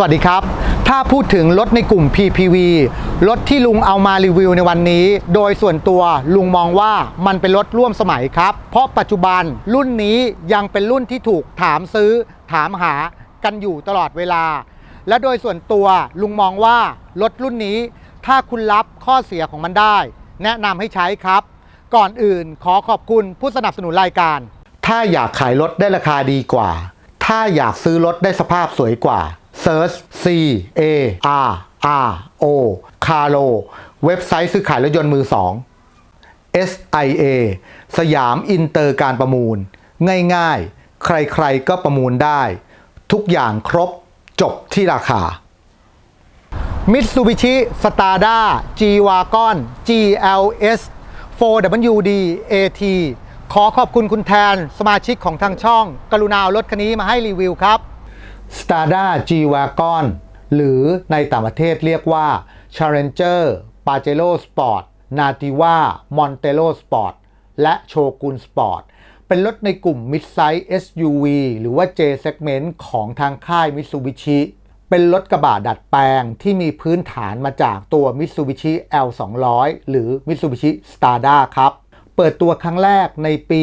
สวัสดีครับ ถ้าพูดถึงรถในกลุ่ม PPV รถที่ลุงเอามารีวิวในวันนี้ โดยส่วนตัวลุงมองว่ามันเป็นรถร่วมสมัยครับ เพราะปัจจุบันรุ่นนี้ยังเป็นรุ่นที่ถูกถามซื้อ ถามหากันอยู่ตลอดเวลา และโดยส่วนตัวลุงมองว่ารถรุ่นนี้ ถ้าคุณรับข้อเสียของมันได้ แนะนำให้ใช้ครับ ก่อนอื่นขอขอบคุณผู้สนับสนุนรายการ ถ้าอยากขายรถได้ราคาดีกว่า ถ้าอยากซื้อรถได้สภาพสวยกว่า Search C A R R O Caro เว็บไซต์ซื้อขายรถยนต์มือสอง SIA สยามอินเตอร์การประมูล ง่ายๆ ใครๆก็ประมูลได้ ทุกอย่างครบจบที่ราคา Mitsubishi Stada G-Wagon GLS 4WD AT ขอขอบคุณคุณแทนสมาชิกของทางช่อง กรุณาเอารถคันนี้มาให้รีวิวครับ Stada G-Wagon หรือในต่างประเทศเรียกว่า Challenger Pajero Sport Nativa Montero Sport และ Shogun Sport เป็นรถในกลุ่ม Mid-size SUV หรือว่า J segment ของทางค่าย Mitsubishi เป็นรถกระบะดัดแปลงที่มีพื้นฐานมาจากตัว Mitsubishi L200 หรือ Mitsubishi Stada ครับ เปิดตัวครั้งแรกในปี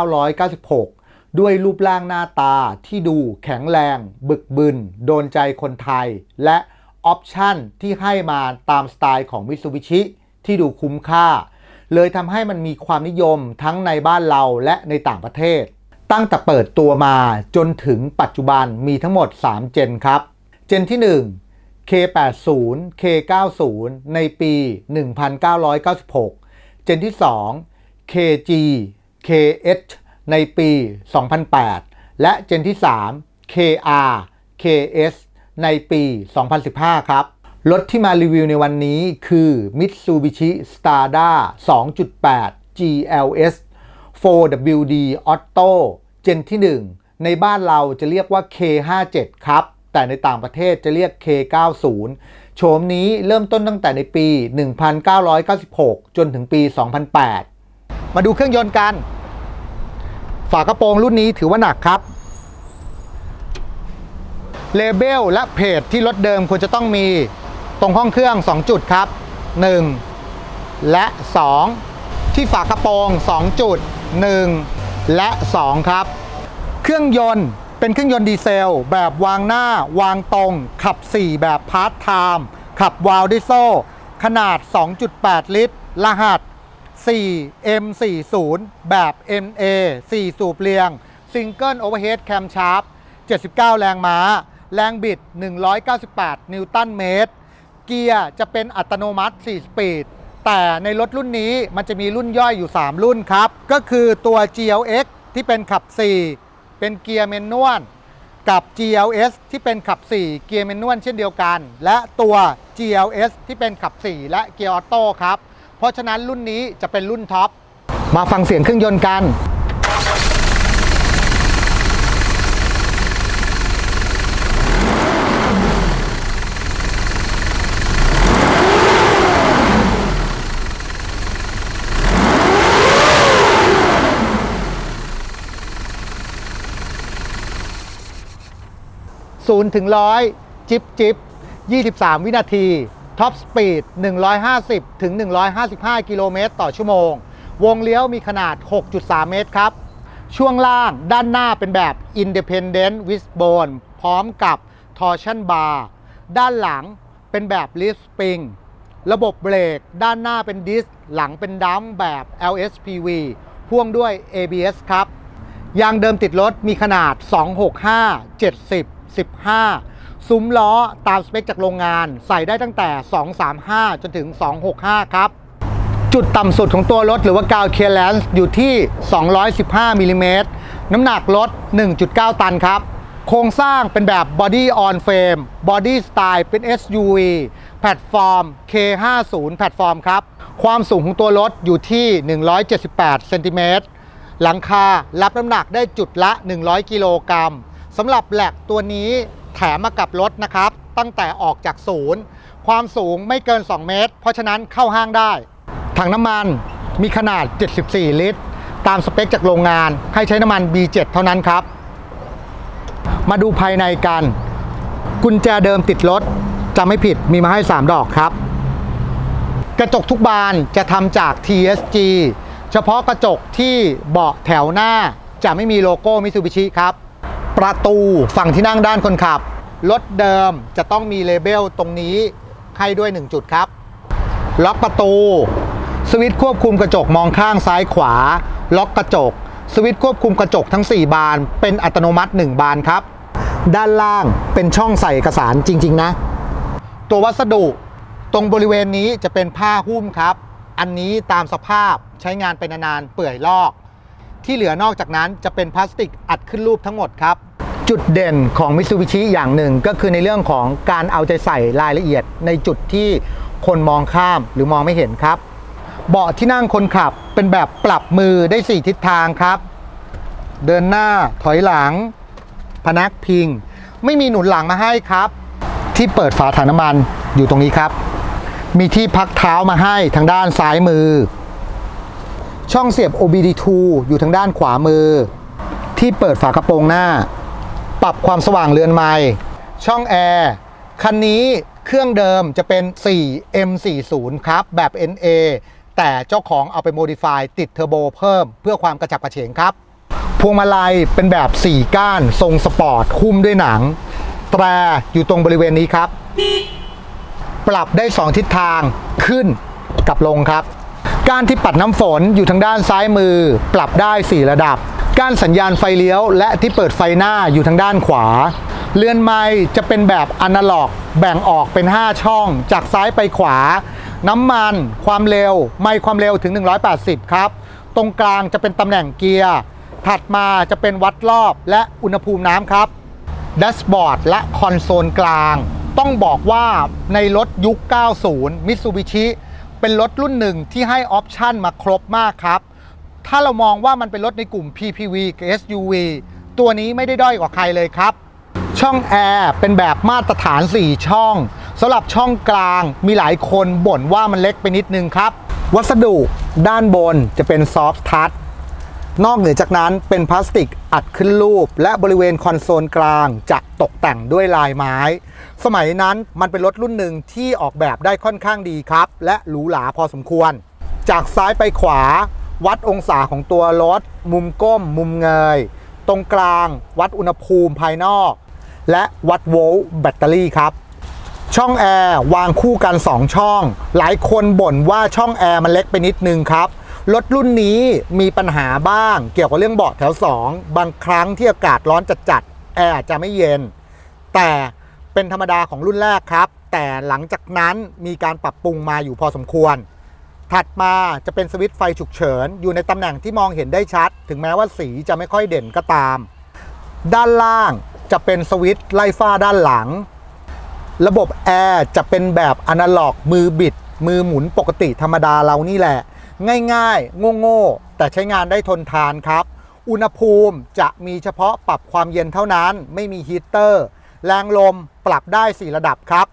1996 ด้วยรูปร่างหน้าตาที่ดูแข็งแรง บึกบึน โดนใจคนไทย และออปชั่นที่ให้มาตามสไตล์ของ Mitsubishi ที่ดูคุ้มค่า เลยทำให้มันมีความนิยมทั้งในบ้านเราและในต่างประเทศ ตั้งแต่เปิดตัวมาจนถึงปัจจุบันมีทั้งหมด 3 เจนครับ เจนที่ 1 K80 K90 ในปี 1996 เจนที่ 2 KG KH ในปี 2008 และเจนที่ 3 KR KS ในปี 2015 ครับ รถที่มารีวิวในวันนี้คือ Mitsubishi Stada 2.8 GLS 4WD Auto เจนที่ 1 ในบ้านเราจะเรียกว่า K57 ครับ แต่ในต่างประเทศจะเรียก K90 โฉมนี้เริ่มต้นตั้งแต่ในปี 1996 จนถึงปี 2008 มาดูเครื่องยนต์กัน ฝากระโปรงรุ่นนี้ถือว่าหนักครับเลเบลและเพจที่รถเดิมควรจะต้องมีตรงห้องเครื่อง 2 จุดครับ 1 และ 2 ที่ฝากระโปรง 2 จุด 1 และ 2 ครับ เครื่องยนต์เป็นเครื่องยนต์ดีเซล แบบวางหน้าวางตรง ขับ 4 แบบพาร์ทไทม์ขับวาล์วดิโซ่ ขนาด 2.8 ลิตร รหัส 4M40 แบบ NA 4 สูบเรียง Single Overhead Cam Shaft 79 แรงม้า แรงบิด 198 นิวตันเมตร เกียร์จะเป็นอัตโนมัติ 4 สปีด แต่ในรถรุ่นนี้มันจะมีรุ่นย่อยอยู่ 3 รุ่นครับ ก็คือตัว GLX ที่เป็นขับ 4 เป็นเกียร์เมนนวลกับ GLS ที่เป็นขับ 4 เกียร์เมนนวลเช่นเดียวกัน และตัว GLS ที่เป็นขับ 4 และเกียร์ออโต้ครับ เพราะฉะนั้นรุ่นนี้จะเป็นรุ่นท็อป มาฟังเสียงเครื่องยนต์กัน 0 ถึง 100 จิบจิบ23 วินาที ท็อปสปีด 150 ถึง 155 กิโลเมตรต่อชั่วโมง วงเลี้ยวมีขนาด 6.3 เมตรครับ ช่วงล่างด้านหน้าเป็นแบบ Independent Wishbone พร้อมกับ Torsion Bar ด้านหลังเป็นแบบ Lift Spring ระบบเบรก ด้านหน้าเป็นดิส หลังเป็นดัมแบบ LSPV พ่วงด้วย ABS ครับ ยางเดิมติดรถมีขนาด 265 70 15 ซุ้มล้อตามสเปคจากโรงงาน ใส่ได้ตั้งแต่ 235 จนถึง 265 ครับ จุดต่ำสุดของตัวรถหรือว่ากาวเคลียร์แลนซ์อยู่ที่ 215มิลลิเมตรน้ำหนักรถ 1.9 ตันครับ โครงสร้างเป็นแบบ Body on Frame Body Style เป็น SUV แพลตฟอร์ม K50 แพลตฟอร์มครับ ความสูงของตัวรถอยู่ที่ 178เซนติเมตรหลังคารับน้ำหนักได้จุดละ 100 กิโลกรัมสำหรับแหลกตัวนี้ แถมมากับรถนะครับ ตั้งแต่ออกจากศูนย์ ความสูงไม่เกิน 2 เมตร เพราะฉะนั้นเข้าห้างได้ ถังน้ำมันมีขนาด 74 ลิตร ตามสเปคจากโรงงานให้ใช้น้ำมัน B7 เท่านั้นครับ มาดูภายในกัน กุญแจเดิมติดรถจะไม่ผิดมีมาให้ 3 ดอกครับ กระจกทุกบานจะทำจาก TSG เฉพาะกระจกที่เบาะแถวหน้าจะไม่มีโลโก้มิ t ซูบิชิครับ ประตูฝั่งที่นั่งด้านคนขับ รถเดิมจะต้องมีเลเบลตรงนี้ให้ด้วย 1 จุดครับ ล็อกประตู สวิตช์ควบคุมกระจกมองข้างซ้ายขวา ล็อกกระจก สวิตช์ควบคุมกระจกทั้ง 4 บาน เป็นอัตโนมัติ 1 บานครับ ด้านล่างเป็นช่องใส่เอกสารจริง ๆ นะ ตัววัสดุตรงบริเวณนี้จะเป็นผ้าหุ้มครับ อันนี้ตามสภาพใช้งานเป็นนานๆเปื่อยลอก ที่เหลือนอกจากนั้นจะเป็นพลาสติกอัดขึ้นรูปทั้งหมดครับ จุดเด่นของมิ t ซูบิชิอย่างหนึ่งก็คือในเรื่องของการเอาใจใส่รายละเอียดในจุดที่คนมองข้ามหรือมองไม่เห็นครับ เบาะที่นั่งคนขับเป็นแบบปรับมือได้ 4 ทิศทางครับ เดินหน้าถอยหลัง พนักพิง ไม่มีหนุนหลังมาให้ครับ ที่เปิดฝาถังน้ำมันอยู่ตรงนี้ครับ มีที่พักเท้ามาให้ทางด้านซ้ายมือ ช่องเสียบ OBD2 อยู่ทางด้านขวามือ ที่เปิดฝากระโปรงหน้า ปรับความสว่างเรือนไม้ช่องแอร์คันนี้เครื่องเดิมจะเป็น 4M40 ครับ แบบ NA แต่เจ้าของเอาไปโมดิฟายติดเทอร์โบเพิ่มเพื่อความกระฉับกระเฉงครับ พวงมาลัยเป็นแบบ 4 ก้าน ทรงสปอร์ต หุ้มด้วยหนัง แตรอยู่ตรงบริเวณนี้ครับ ปรับได้ 2 ทิศทางขึ้นกับลงครับ ก้ารที่ปัดน้ำฝนอยู่ทางด้านซ้ายมือ ปรับได้ 4 ระดับ ก้ารสัญญาณไฟเลี้ยว และที่เปิดไฟหน้าอยู่ทางด้านขวาเรือนไม้จะเป็นแบบอนาล็อก แบ่งออกเป็น 5 ช่อง จากซ้ายไปขวา น้ำมัน ความเร็ว ไม่ความเร็วถึง 180 ครับ ตรงกลางจะเป็นตำแหน่งเกียร์ ถัดมาจะเป็นวัดรอบและอุณหภูมิน้ำครับแดชบอร์ดและคอนโซลกลาง ต้องบอกว่าในรถยุค 90 Mitsubishi เป็นรถรุ่นหนึ่งที่ให้ออปชันมาครบมากครับ ถ้าเรามองว่ามันเป็นรถในกลุ่ม PPV กับ SUV ตัวนี้ไม่ได้ด้อยกว่าใครเลยครับ ช่องแอร์เป็นแบบมาตรฐาน 4 ช่องสำหรับช่องกลางมีหลายคนบ่นว่ามันเล็กไปนิดนึงครับ วัสดุด้านบนจะเป็นซอฟท์ทัช นอกเหนือจากนั้นเป็นพลาสติกอัดขึ้นรูป และบริเวณคอนโซลกลางจะตกแต่งด้วยลายไม้ สมัยนั้นมันเป็นรถรุ่นหนึ่งที่ออกแบบได้ค่อนข้างดีครับ และหรูหราพอสมควร จากซ้ายไปขวา วัดองศาของตัวรถ มุมก้ม มุมเงย ตรงกลาง วัดอุณหภูมิภายนอก และวัดโวลต์แบตเตอรี่ครับช่องแอร์วางคู่กัน 2 ช่อง หลายคนบ่นว่าช่องแอร์มันเล็กไปนิดนึงครับ รถรุ่นนี้มีปัญหาบ้าง เกี่ยวกับเรื่องเบาะแถว 2 บางครั้งที่อากาศร้อนจัดๆแอร์อาจจะไม่เย็น แต่เป็นธรรมดาของรุ่นแรกครับ แต่หลังจากนั้นมีการปรับปรุงมาอยู่พอสมควร ถัดมาจะเป็นสวิตช์ไฟฉุกเฉิน อยู่ในตำแหน่งที่มองเห็นได้ชัด ถึงแม้ว่าสีจะไม่ค่อยเด่นก็ตาม ด้านล่างจะเป็นสวิตช์ไล่ฟ้าด้านหลัง ระบบแอร์จะเป็นแบบอนาล็อกมือบิด มือหมุนปกติธรรมดาเรานี่แหละ ง่ายๆ โง่ๆ แต่ใช้งานได้ทนทานครับ อุณหภูมิจะมีเฉพาะปรับความเย็นเท่านั้น ไม่มีฮีเตอร์ แรงลมปรับได้ 4 ระดับครับ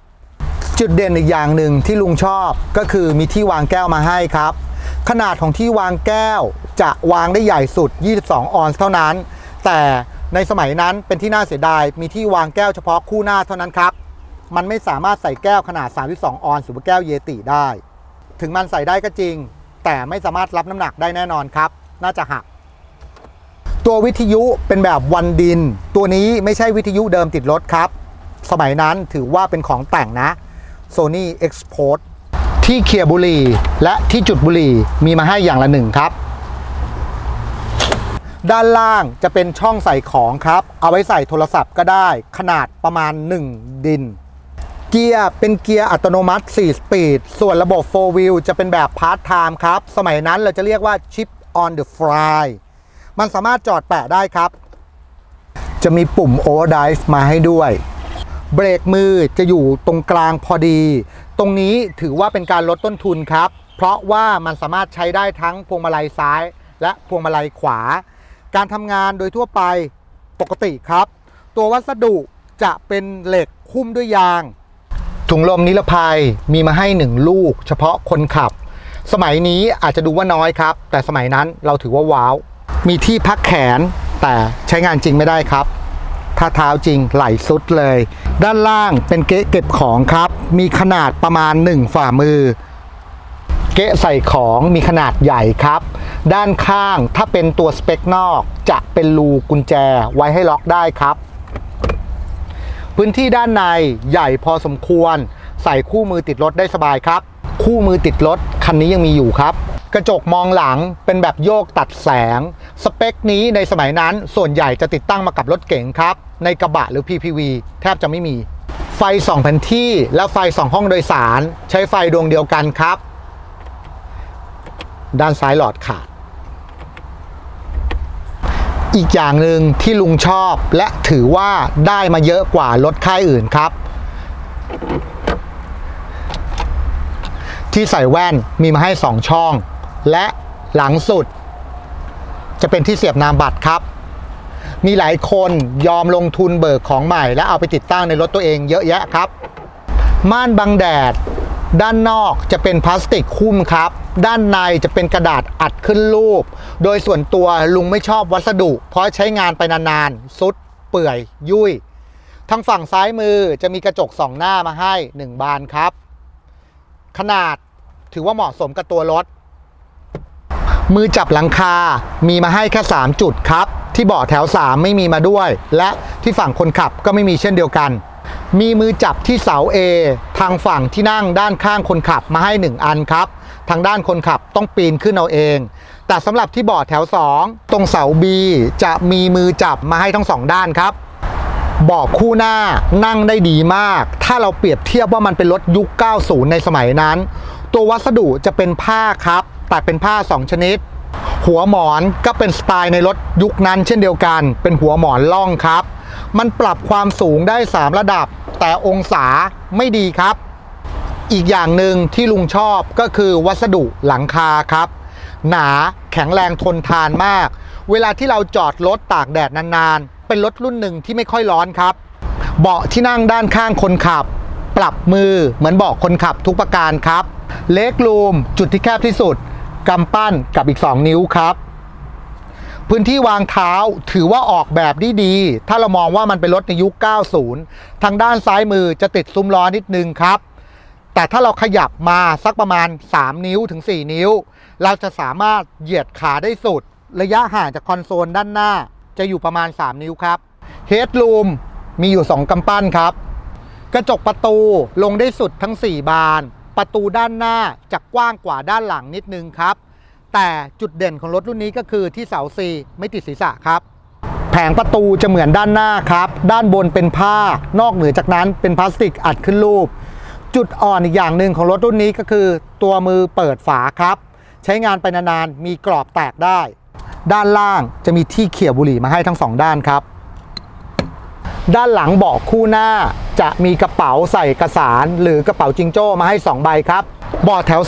จุดเด่นอีกอย่างหนึ่งที่ลุงชอบก็คือมีที่วางแก้วมาให้ครับ ขนาดของที่วางแก้วจะวางได้ใหญ่สุด 22 ออนซ์เท่านั้น แต่ในสมัยนั้นเป็นที่น่าเสียดาย มีที่วางแก้วเฉพาะคู่หน้าเท่านั้นครับ มันไม่สามารถใส่แก้วขนาด 32 ออนซ์หรือว่าแก้วเยติได้ ถึงมันใส่ได้ก็จริง แต่ไม่สามารถรับน้ำหนักได้แน่นอนครับ น่าจะหัก ตัววิทยุเป็นแบบวันดิน ตัวนี้ไม่ใช่วิทยุเดิมติดรถครับ สมัยนั้นถือว่าเป็นของแต่งนะ Sony Export ที่เคียร์บุรีและที่จุดบุรีมีมาให้อย่างละหนึ่งครับ ด้านล่างจะเป็นช่องใส่ของครับ เอาไว้ใส่โทรศัพท์ก็ได้ขนาดประมาณ 1 ดิน เกียร์เป็นเกียร์อัตโนมัติ 4 สปีด ส่วนระบบ 4 wheel จะเป็นแบบพาร์ทไทม์ครับ สมัยนั้นเราจะเรียกว่า chip on the fly มันสามารถจอดแปะได้ครับ จะมีปุ่ม overdrive มาให้ด้วย เบรกมือจะอยู่ตรงกลางพอดี ตรงนี้ถือว่าเป็นการลดต้นทุนครับ เพราะว่ามันสามารถใช้ได้ทั้งพวงมาลัยซ้าย และพวงมาลัยขวา การทำงานโดยทั่วไปปกติครับ ตัววัสดุจะเป็นเหล็กหุ้มด้วยยาง ถุงลมนิรภัยมีมาให้หนึ่งลูก เฉพาะคนขับ สมัยนี้อาจจะดูว่าน้อยครับ แต่สมัยนั้นเราถือว่าว้าว มีที่พักแขนแต่ใช้งานจริงไม่ได้ครับ ถ้าเท้าจริงไหลสุดเลย ด้านล่างเป็นเก๊ะเก็บของครับ มีขนาดประมาณ 1 ฝ่ามือ เก๊ะใส่ของมีขนาดใหญ่ครับ ด้านข้างถ้าเป็นตัวสเปคนอกจะเป็นรูกุญแจไว้ให้ล็อกได้ครับ พื้นที่ด้านในใหญ่พอสมควร ใส่คู่มือติดรถได้สบายครับ คู่มือติดรถคันนี้ยังมีอยู่ครับ กระจกมองหลังเป็นแบบโยกตัดแสง สเปคนี้ในสมัยนั้นส่วนใหญ่จะติดตั้งมากับรถเก๋งครับ ในกระบะหรือ PPV แทบจะไม่มี ไฟส่องแผนที่และไฟส่องห้องโดยสาร ใช้ไฟดวงเดียวกันครับ ด้านซ้ายหลอดขาด อีกอย่างหนึ่งที่ลุงชอบและถือว่าได้มาเยอะกว่ารถค่ายอื่นครับ ที่ใส่แว่นมีมาให้ 2 ช่อง และหลังสุด จะเป็นที่เสียบนามบัตรครับ มีหลายคนยอมลงทุนเบิกของใหม่ และเอาไปติดตั้งในรถตัวเองเยอะแยะครับ ม่านบังแดด ด้านนอกจะเป็นพลาสติกคุ้มครับ ด้านในจะเป็นกระดาษอัดขึ้นรูป โดยส่วนตัวลุงไม่ชอบวัสดุ เพราะใช้งานไปนานๆสุดเปื่อยยุ่ย ทางฝั่งซ้ายมือจะมีกระจกสองหน้ามาให้ 1 บานครับ ขนาดถือว่าเหมาะสมกับตัวรถ มือจับหลังคา มีมาให้แค่ 3 จุดครับ ที่เบาะแถว 3 ไม่มีมาด้วย และที่ฝั่งคนขับก็ไม่มีเช่นเดียวกัน มีมือจับที่เสา A ทางฝั่งที่นั่งด้านข้างคนขับมาให้ 1 อันครับ ทางด้านคนขับต้องปีนขึ้นเอาเอง แต่สำหรับที่เบาะแถว 2 ตรงเสา B จะมีมือจับมาให้ทั้งสองด้านครับเบาะคู่หน้านั่งได้ดีมาก ถ้าเราเปรียบเทียบว่ามันเป็นรถยุค 90 ในสมัยนั้น ตัววัสดุจะเป็นผ้าครับ แต่เป็นผ้า 2 ชนิด หัวหมอนก็เป็นสไตล์ในรถยุคนั้นเช่นเดียวกัน เป็นหัวหมอนล่องครับ มันปรับความสูงได้ 3 ระดับ แต่องศาไม่ดีครับ อีกอย่างหนึ่งที่ลุงชอบก็คือวัสดุหลังคาครับ หนาแข็งแรงทนทานมาก เวลาที่เราจอดรถตากแดดนานๆ เป็นรถรุ่นหนึ่งที่ไม่ค่อยร้อนครับ เบาะที่นั่งด้านข้างคนขับ ปรับมือเหมือนเบาะคนขับทุกประการครับเล็กรูมจุดที่แคบที่สุด กำปั้นกับอีก 2 นิ้วครับ พื้นที่วางเท้าถือว่าออกแบบได้ดี ถ้าเรามองว่ามันเป็นรถในยุค 90 ทางด้านซ้ายมือจะติดซุ้มล้อนิดนึงครับ แต่ถ้าเราขยับมาสักประมาณ 3 นิ้วถึง 4 นิ้ว เราจะสามารถเหยียดขาได้สุด ระยะห่างจากคอนโซลด้านหน้า จะอยู่ประมาณ 3 นิ้วครับเฮดรูมมีอยู่ 2กำปั้นครับ กระจกประตูลงได้สุดทั้ง 4 บาน ประตูด้านหน้าจะกว้างกว่าด้านหลังนิดนึงครับ แต่จุดเด่นของรถรุ่นนี้ก็คือที่เสา C ไม่ติดศีรษะครับ แผงประตูจะเหมือนด้านหน้าครับ ด้านบนเป็นผ้านอกเหนือจากนั้นเป็นพลาสติกอัดขึ้นรูป จุดอ่อนอีกอย่างหนึ่งของรถรุ่นนี้ก็คือตัวมือเปิดฝาครับ ใช้งานไปนานๆมีกรอบแตกได้ ด้านล่างจะมีที่เขี่ยบุหรี่มาให้ทั้งสองด้านครับ ด้านหลังเบาะคู่หน้าจะมีกระเป๋าใส่เอกสารหรือกระเป๋าจิงโจ้มาให้ 2 ใบครับเบาะแถว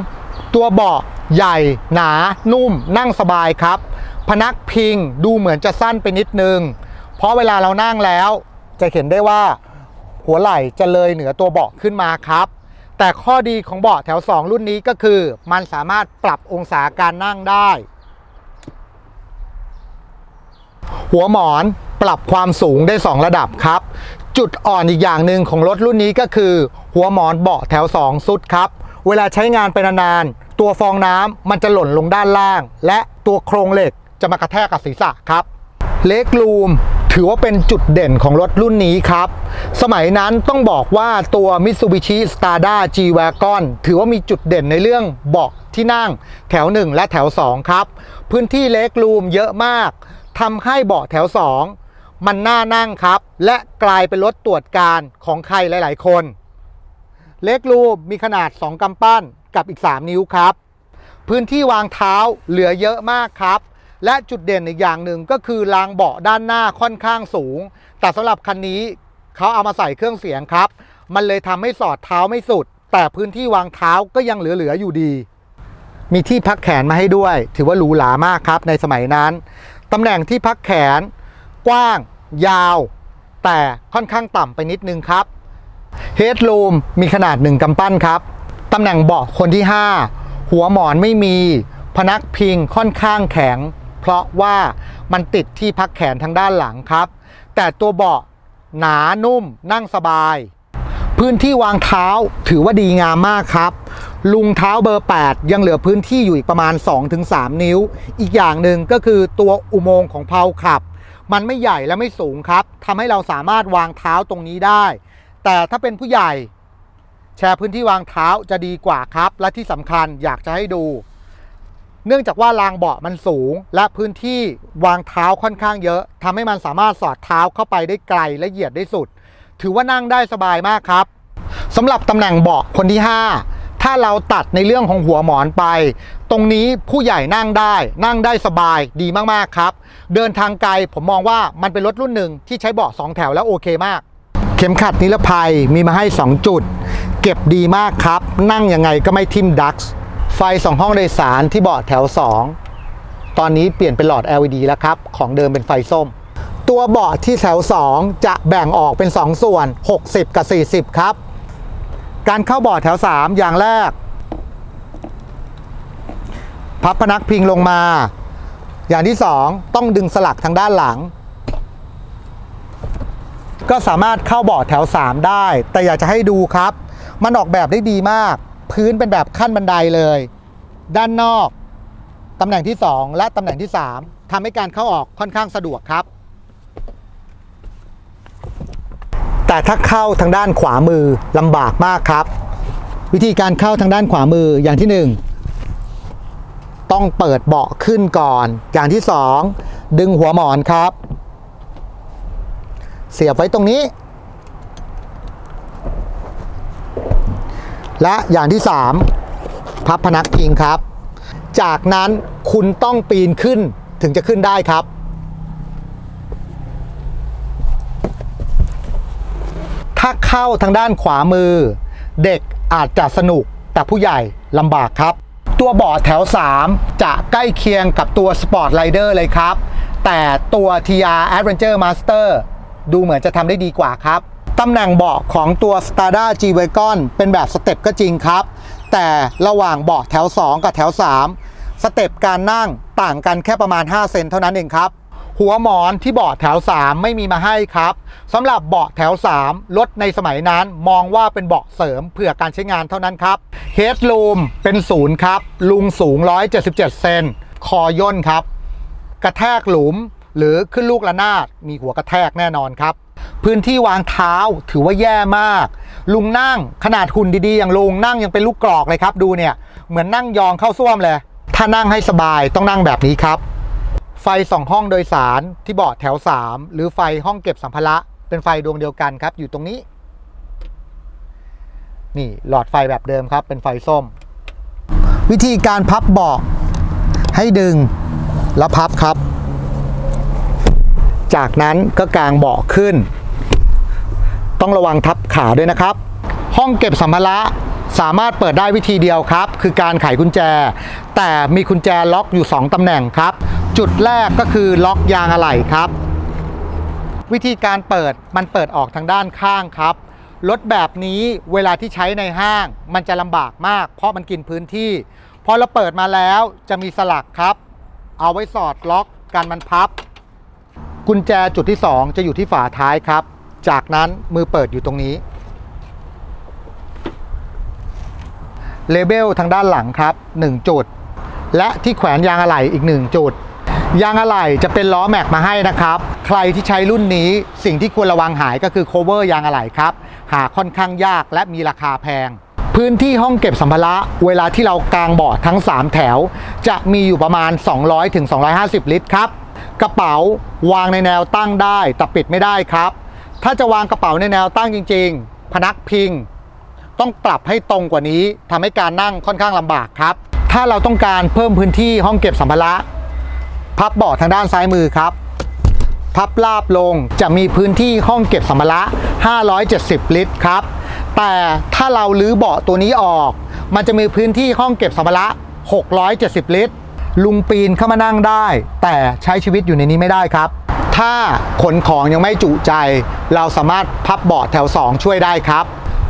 2 ตัวเบาะใหญ่หนา นุ่ม นั่งสบายครับ พนักพิงดูเหมือนจะสั้นไปนิดนึง เพราะเวลาเรานั่งแล้ว จะเห็นได้ว่า หัวไหล่จะเลยเหนือตัวเบาะขึ้นมาครับ แต่ข้อดีของเบาะแถว 2 รุ่นนี้ก็คือ มันสามารถปรับองศาการนั่งได้ หัวหมอนปรับความสูงได้ 2 ระดับครับ จุดอ่อนอีกอย่างหนึ่งของรถรุ่นนี้ก็คือ หัวหมอนเบาะแถว 2 สุดครับ เวลาใช้งานไปนานๆตัวฟองน้ำมันจะหล่นลงด้านล่าง และตัวโครงเหล็กจะมากระแทกกับศีรษะครับเล็กรูมถือว่าเป็นจุดเด่นของรถรุ่นนี้ครับ สมัยนั้นต้องบอกว่าตัว Mitsubishi Stada G-Wagon ถือว่ามีจุดเด่นในเรื่องเบาะที่นั่งแถว 1 และแถว 2 ครับ พื้นที่เล็กรูมเยอะมาก ทำให้เบาะแถว 2 มันน่านั่งครับ และกลายเป็นรถตรวจการของใครหลาย ๆ คน เล็กรูมมีขนาด 2กำปั้นกับอีก 3 นิ้วครับ พื้นที่วางเท้าเหลือเยอะมากครับ และจุดเด่นอีกอย่างหนึ่งก็คือรางเบาะด้านหน้าค่อนข้างสูง แต่สำหรับคันนี้เขาเอามาใส่เครื่องเสียงครับ มันเลยทำให้สอดเท้าไม่สุด แต่พื้นที่วางเท้าก็ยังเหลือๆอยู่ดีมีที่พักแขนมาให้ด้วย ถือว่าหรูหรามากครับในสมัยนั้น ตำแหน่งที่พักแขน กว้าง ยาว แต่ค่อนข้างต่ำไปนิดนึงครับเฮดรูมมีขนาด 1กำปั้นครับ ตำแหน่งเบาะคนที่ 5 หัวหมอนไม่มี พนักพิงค่อนข้างแข็ง เพราะว่ามันติดที่พักแขนทางด้านหลังครับ แต่ตัวเบาะหนานุ่มนั่งสบาย พื้นที่วางเท้าถือว่าดีงามมากครับ ลุงเท้าเบอร์ 8 ยังเหลือพื้นที่อยู่อีกประมาณ 2-3 นิ้ว อีกอย่างหนึ่งก็คือตัวอุโมงค์ของเพลาขับ มันไม่ใหญ่และไม่สูงครับทำให้เราสามารถวางเท้าตรงนี้ได้ แต่ถ้าเป็นผู้ใหญ่ แชร์พื้นที่วางเท้าจะดีกว่าครับ และที่สำคัญอยากจะให้ดู เนื่องจากว่ารางเบาะมันสูง และพื้นที่วางเท้าค่อนข้างเยอะทำให้มันสามารถสอดเท้าเข้าไปได้ไกลและเหยียดได้สุด ถือว่านั่งได้สบายมากครับสำหรับตำแหน่งเบาะคนที่ 5 ถ้าเราตัดในเรื่องของหัวหมอนไป ตรงนี้ผู้ใหญ่นั่งได้ นั่งได้สบายดีมาก ๆ ครับ เดินทางไกลผมมองว่ามันเป็นรถรุ่นหนึ่งที่ใช้เบาะสองแถวแล้วโอเคมาก เข็มขัดนิรภัยมีมาให้ 2 จุด เก็บดีมากครับ นั่งยังไงก็ไม่ทิ่มดักส์ไฟ 2 ห้องโดยสารที่เบาะแถว 2 ตอนนี้เปลี่ยนเป็นหลอด LED แล้วครับ ของเดิมเป็นไฟส้ม ตัวเบาะที่แถว 2 จะแบ่งออกเป็น 2 ส่วน 60 กับ 40 ครับ การเข้าเบาะแถว 3 อย่างแรก พับพนักพิงลงมา อย่างที่ 2 ต้องดึงสลักทางด้านหลัง ก็สามารถเข้าเบาะแถว 3 ได้ แต่อยากจะให้ดูครับ มันออกแบบได้ดีมาก พื้นเป็นแบบขั้นบันไดเลย ด้านนอกตำแหน่งที่ 2 และตำแหน่งที่ 3ทำให้การเข้าออกค่อนข้างสะดวกครับ แต่ถ้าเข้าทางด้านขวามือลำบากมากครับ วิธีการเข้าทางด้านขวามืออย่างที่1ต้องเปิดเบาะขึ้นก่อน อย่างที่2ดึงหัวหมอนครับ เสียบไว้ตรงนี้ และอย่างที่3พับพนักพิงครับ จากนั้นคุณต้องปีนขึ้นถึงจะขึ้นได้ครับ ถ้าเข้าทางด้านขวามือ เด็กอาจจะสนุกแต่ผู้ใหญ่ลำบากครับ ตัวเบาะแถว 3 จะใกล้เคียงกับตัว Sport Rider เลยครับ แต่ตัว TR Adventure Master ดูเหมือนจะทำได้ดีกว่าครับตำแหน่งเบาะของตัว Stada G Wagon เป็นแบบสเต็ปก็จริงครับ แต่ระหว่างเบาะแถว 2 กับแถว 3 สเต็ปการนั่งต่างกันแค่ประมาณ 5 เซนเท่านั้นเองครับ หัวหมอนที่เบาะแถว 3 ไม่มีมาให้ครับสำหรับเบาะแถว 3 รถในสมัยนั้นมองว่าเป็นเบาะเสริมเพื่อการใช้งานเท่านั้นครับ Headroom เป็นศูนย์ครับ ลุงสูง 177 เซนคอย่นครับ กระแทกหลุมหรือขึ้นลูกระนาดมีหัวกระแทกแน่นอนครับ พื้นที่วางเท้าถือว่าแย่มาก ลุงนั่งขนาดหุ่นดีๆ อย่างลุงนั่งยังเป็นลูกกรอกเลยครับ ดูเนี่ยเหมือนนั่งยองเข้าส้วมเลย ถ้านั่งให้สบายต้องนั่งแบบนี้ครับ ไฟสองห้องโดยสารที่เบาะแถว 3 หรือไฟห้องเก็บสัมภาระเป็นไฟดวงเดียวกันครับ อยู่ตรงนี้ นี่หลอดไฟแบบเดิมครับ เป็นไฟส้ม วิธีการพับเบาะให้ดึงแล้วพับครับ จากนั้นก็กางเบาะขึ้น ต้องระวังทับขาด้วยนะครับ ห้องเก็บสัมภาระ สามารถเปิดได้วิธีเดียวครับ คือการไขกุญแจ แต่มีกุญแจล็อกอยู่ 2ตำแหน่งครับ จุดแรกก็คือล็อกยางอะไหล่ครับ วิธีการเปิดมันเปิดออกทางด้านข้างครับรถแบบนี้เวลาที่ใช้ในห้างมันจะลำบากมาก เพราะมันกินพื้นที่ พอเราเปิดมาแล้วจะมีสลักครับ เอาไว้สอดล็อกกันมันพับ กุญแจจุดที่ 2 จะอยู่ที่ฝาท้ายครับ จากนั้นมือเปิดอยู่ตรงนี้ เลเบลทางด้านหลังครับ 1 จุด และที่แขวนยางอะไหล่อีก 1 จุด ยางอะไหล่จะเป็นล้อแม็กมาให้นะครับ ใครที่ใช้รุ่นนี้สิ่งที่ควรระวังหายก็คือ cover ยางอะไหล่ครับ หาค่อนข้างยากและมีราคาแพง พื้นที่ห้องเก็บสัมภาระ เวลาที่เรากางเบาะทั้ง 3 แถว จะมีอยู่ประมาณ 200ถึง250 ลิตรครับกระเป๋าวางในแนวตั้งได้แต่ปิดไม่ได้ครับ ถ้าจะวางกระเป๋าในแนวตั้งจริง ๆ พนักพิง ต้องปรับให้ตรงกว่านี้ทำให้การนั่งค่อนข้างลำบากครับ ถ้าเราต้องการเพิ่มพื้นที่ห้องเก็บสัมภาระพับเบาะทางด้านซ้ายมือครับ พับลาบลงจะมีพื้นที่ห้องเก็บสัมภาระ 570 ลิตรครับ แต่ถ้าเราลื้อเบาะตัวนี้ออก มันจะมีพื้นที่ห้องเก็บสัมภาระ 670 ลิตร ลุงปีนเข้ามานั่งได้ แต่ใช้ชีวิตอยู่ในนี้ไม่ได้ครับ ถ้าขนของยังไม่จุใจ เราสามารถพับเบาะแถว 2 ช่วยได้ครับ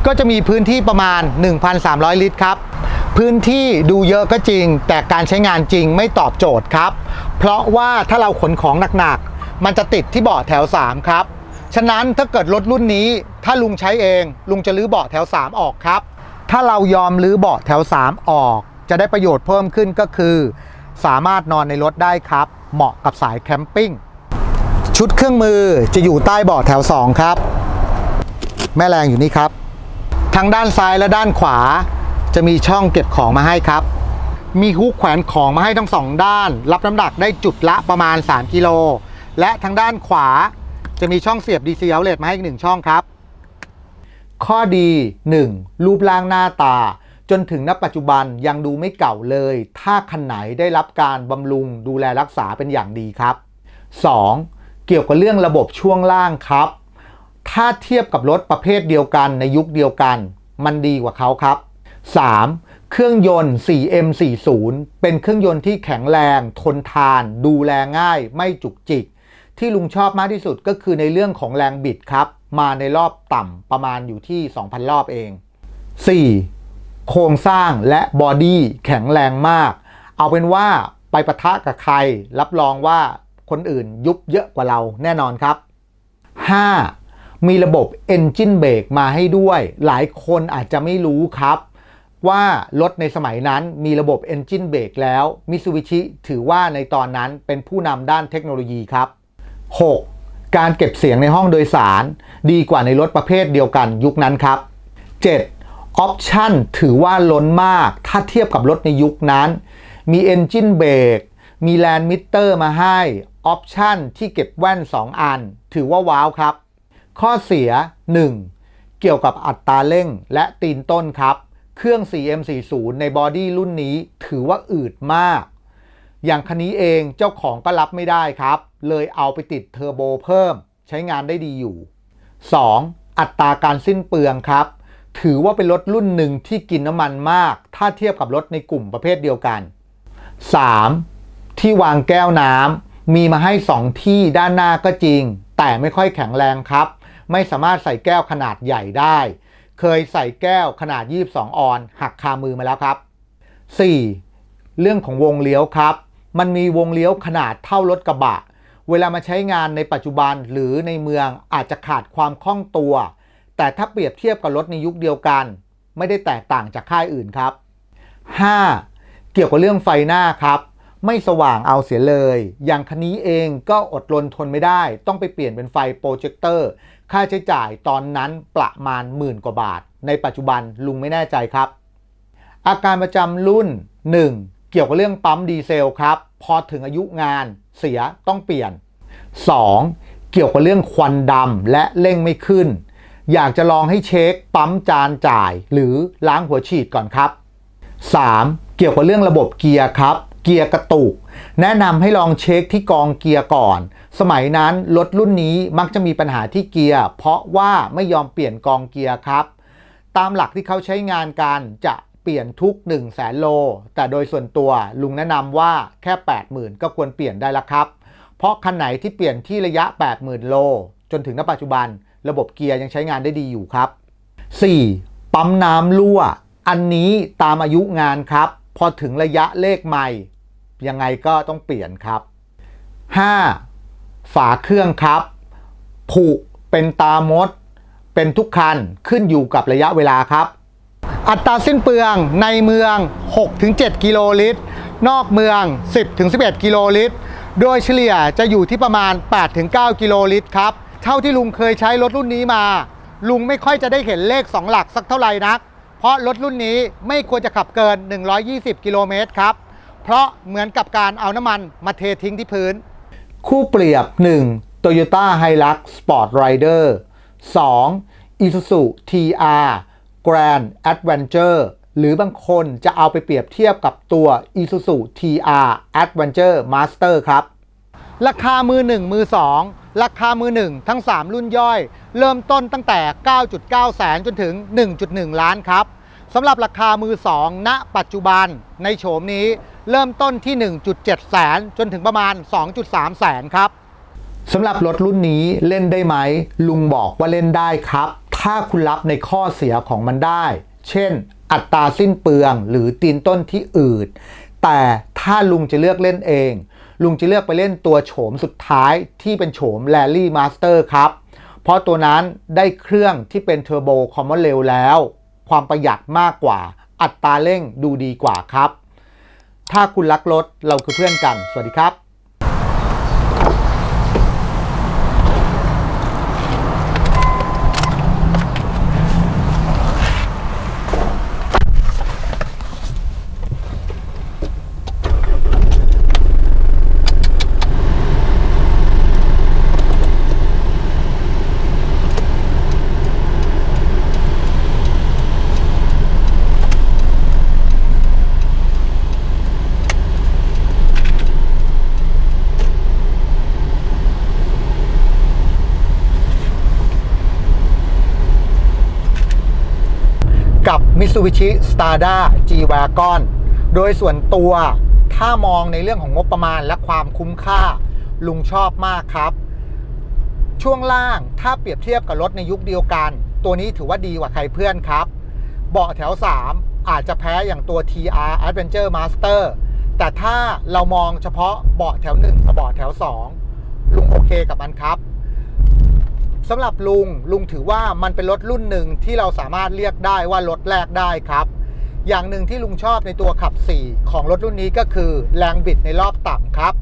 ก็จะมีพื้นที่ประมาณ 1,300 ลิตรครับ พื้นที่ดูเยอะก็จริง แต่การใช้งานจริงไม่ตอบโจทย์ครับ เพราะว่าถ้าเราขนของหนักๆ มันจะติดที่เบาะแถว 3 ครับ ฉะนั้นถ้าเกิดรถรุ่นนี้ ถ้าลุงใช้เอง ลุงจะรื้อเบาะแถว 3 ออกครับ ถ้าเรายอมรื้อเบาะแถว 3 ออก จะได้ประโยชน์เพิ่มขึ้นก็คือ สามารถนอนในรถได้ครับ เหมาะกับสายแคมปิ้งชุดเครื่องมือจะอยู่ใต้เบาะแถว 2 ครับ แม่แรงอยู่นี่ครับ ทั้งด้านซ้ายและด้านขวา จะมีช่องเก็บของมาให้ครับ มีฮุกแขวนของมาให้ทั้งสองด้าน รับน้ำหนักได้จุดละประมาณ 3 กิโล และทางด้านขวาจะมีช่องเสียบ DC outlet มาให้อีกหนึ่งช่องครับ ข้อดี 1. รูปร่างหน้าตา จนถึงณปัจจุบันยังดูไม่เก่าเลย ถ้าคันไหนได้รับการบำรุงดูแลรักษาเป็นอย่างดีครับ 2. เกี่ยวกับเรื่องระบบช่วงล่างครับ ถ้าเทียบกับรถประเภทเดียวกันในยุคเดียวกัน มันดีกว่าเขาครับ 3. เครื่องยนต์ 4M40 เป็นเครื่องยนต์ที่แข็งแรง ทนทาน ดูแลง่าย ไม่จุกจิก ที่ลุงชอบมากที่สุดก็คือในเรื่องของแรงบิดครับ มาในรอบต่ำประมาณอยู่ที่ 2,000 รอบเอง 4. โครงสร้างและบอดี้แข็งแรงมาก เอาเป็นว่าไปปะทะกับใคร รับรองว่าคนอื่นยุบเยอะกว่าเราแน่นอนครับ 5. มีระบบ Engine Brake มาให้ด้วย หลายคนอาจจะไม่รู้ครับ ว่ารถในสมัยนั้นมีระบบ Engine Brake แล้ว Mitsubishi ถือว่าในตอนนั้นเป็นผู้นำด้านเทคโนโลยีครับ 6. การเก็บเสียงในห้องโดยสาร ดีกว่าในรถประเภทเดียวกันยุคนั้นครับ 7. ออปชั่นถือว่าล้นมาก ถ้าเทียบกับรถในยุคนั้น มี Engine Brake มี Land Meter มาให้ ออปชั่นที่เก็บแว่น 2 อัน ถือว่าว้าวครับ ข้อเสีย 1. เกี่ยวกับอัตราเร่งและตีนต้นครับ เครื่อง CM40 ในบอดี้รุ่นนี้ถือว่าอืดมาก อย่างคันนี้เองเจ้าของก็รับไม่ได้ครับ เลยเอาไปติดเทอร์โบเพิ่ม ใช้งานได้ดีอยู่ 2. อัตราการสิ้นเปลืองครับ ถือว่าเป็นรถรุ่นหนึ่งที่กินน้ำมันมาก ถ้าเทียบกับรถในกลุ่มประเภทเดียวกัน 3. ที่วางแก้วน้ำมีมาให้ 2 ที่ด้านหน้าก็จริง แต่ไม่ค่อยแข็งแรงครับ ไม่สามารถใส่แก้วขนาดใหญ่ได้ เคยใส่แก้วขนาด 22 ออน หักคามือมาแล้วครับ 4. เรื่องของวงเลี้ยวครับ มันมีวงเลี้ยวขนาดเท่ารถกระบะ เวลามาใช้งานในปัจจุบันหรือในเมืองอาจจะขาดความคล่องตัว แต่ถ้าเปรียบเทียบกับรถในยุคเดียวกัน ไม่ได้แตกต่างจากค่ายอื่นครับ 5. เกี่ยวกับเรื่องไฟหน้าครับไม่สว่างเอาเสียเลย อย่างคันนี้เองก็อดรนทนไม่ได้ ต้องไปเปลี่ยนเป็นไฟโปรเจคเตอร์ ค่าใช้จ่ายตอนนั้นประมาณหมื่นกว่าบาท ในปัจจุบันลุงไม่แน่ใจครับ อาการประจำรุ่น 1. เกี่ยวกับเรื่องปั๊มดีเซลครับ พอถึงอายุงานเสียต้องเปลี่ยน 2. เกี่ยวกับเรื่องควันดำและเร่งไม่ขึ้น อยากจะลองให้เช็คปั๊มจานจ่าย หรือล้างหัวฉีดก่อนครับ 3. เกี่ยวกับเรื่องระบบเกียร์ครับ เกียร์กระตุก แนะนำให้ลองเช็คที่กองเกียร์ก่อน สมัยนั้นรถรุ่นนี้มักจะมีปัญหาที่เกียร์ เพราะว่าไม่ยอมเปลี่ยนกองเกียร์ครับ ตามหลักที่เขาใช้งานกันจะเปลี่ยนทุก 1 0 0 0 0แสนโล แต่โดยส่วนตัวลุงแนะนำว่าแค่ 80,000 ก็ควรเปลี่ยนได้ล้วครับ เพราะคันไหนที่เปลี่ยนที่ระยะ 80,000 โล จนถึงณปัจจุบัน ระบบเกียร์ยังใช้งานได้ดีอยู่ครับ 4. ปั๊มน้ำรั่ว อันนี้ตามอายุงานครับ พอถึงระยะเลขใหม่ ยังไงก็ต้องเปลี่ยนครับ 5. ฝาเครื่องครับ ผุเป็นตามด เป็นทุกคันขึ้นอยู่กับระยะเวลาครับ อัตราสิ้นเปลืองในเมือง 6-7 กิโลลิตร นอกเมือง 10-11 กิโลลิตร โดยเฉลี่ยจะอยู่ที่ประมาณ 8-9 กิโลลิตรครับ เท่าที่ลุงเคยใช้รถรุ่นนี้มา ลุงไม่ค่อยจะได้เห็นเลข 2 หลักสักเท่าไหร่นัก เพราะรถรุ่นนี้ไม่ควรจะขับเกิน 120 กิโลเมตรครับ เพราะเหมือนกับการเอาน้ำมันมาเททิ้งที่พื้น คู่เปรียบ 1. Toyota Hilux Sport Rider 2. Isuzu TR Grand Adventure หรือบางคนจะเอาไปเปรียบเทียบกับตัว Isuzu TR Adventure Master ครับ ราคามือ 1 มือ 2 ราคามือ 1 ทั้ง 3 รุ่นย่อย เริ่มต้นตั้งแต่ 9.9 แสนจนถึง 1.1 ล้านครับ สำหรับราคามือ2ณปัจจุบันในโฉมนี้เริ่มต้นที่ 1.7 แสน จนถึงประมาณ 2.3 แสนครับสำหรับรถรุ่นนี้เล่นได้ไหม ลุงบอกว่าเล่นได้ครับ ถ้าคุณรับในข้อเสียของมันได้ เช่น อัตราสิ้นเปลืองหรือตีนต้นที่อืดแต่ถ้าลุงจะเลือกเล่นเอง ลุงจะเลือกไปเล่นตัวโฉมสุดท้ายที่เป็นโฉม Rally Master ครับ เพราะตัวนั้นได้เครื่องที่เป็นเทอร์โบคอมมอนเร็วแล้ว ความประหยัดมากกว่า อัตราเร่งดูดีกว่าครับ ถ้าคุณรักรถเราคือเพื่อนกัน สวัสดีครับกับ Mitsubishi Stada G-Wagon โดยส่วนตัวถ้ามองในเรื่องของงบประมาณและความคุ้มค่าลุงชอบมากครับ ช่วงล่างถ้าเปรียบเทียบกับรถในยุคเดียวกัน ตัวนี้ถือว่าดีกว่าใครเพื่อนครับ เบาะแถว 3 อาจจะแพ้อย่างตัว TR Adventure Master แต่ถ้าเรามองเฉพาะเบาะแถว 1 กับเบาะแถว 2 ลุงโอเคกับมันครับ สำหรับลุงลุงถือว่ามันเป็นรถรุ่นหนึ่งที่เราสามารถเรียกได้ว่ารถแรกได้ครับ อย่างหนึ่งที่ลุงชอบในตัวขับ 4 ของรถรุ่นนี้ก็คือแรงบิดในรอบต่ำครับ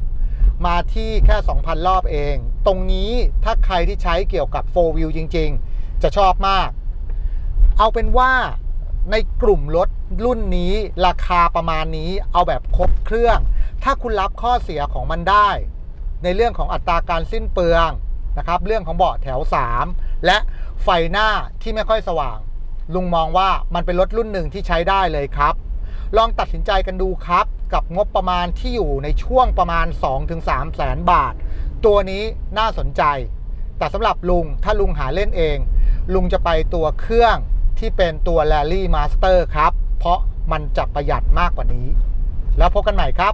มาที่แค่ 2,000 รอบเอง ตรงนี้ถ้าใครที่ใช้เกี่ยวกับ 4 wheel จริง ๆ จะชอบมาก เอาเป็นว่าในกลุ่มรถรุ่นนี้ราคาประมาณนี้เอาแบบครบเครื่อง ถ้าคุณรับข้อเสียของมันได้ ในเรื่องของอัตราการสิ้นเปลือง นะครับเรื่องของเบาะแถว 3 และไฟหน้าที่ไม่ค่อยสว่าง ลุงมองว่ามันเป็นรถรุ่นหนึ่งที่ใช้ได้เลยครับ ลองตัดสินใจกันดูครับ กับงบประมาณที่อยู่ในช่วงประมาณ 2-3แสนบาท ตัวนี้น่าสนใจ แต่สำหรับลุงถ้าลุงหาเล่นเอง ลุงจะไปตัวเครื่องที่เป็นตัว Rally Master ครับ เพราะมันจะประหยัดมากกว่านี้ แล้วพบกันใหม่ครับ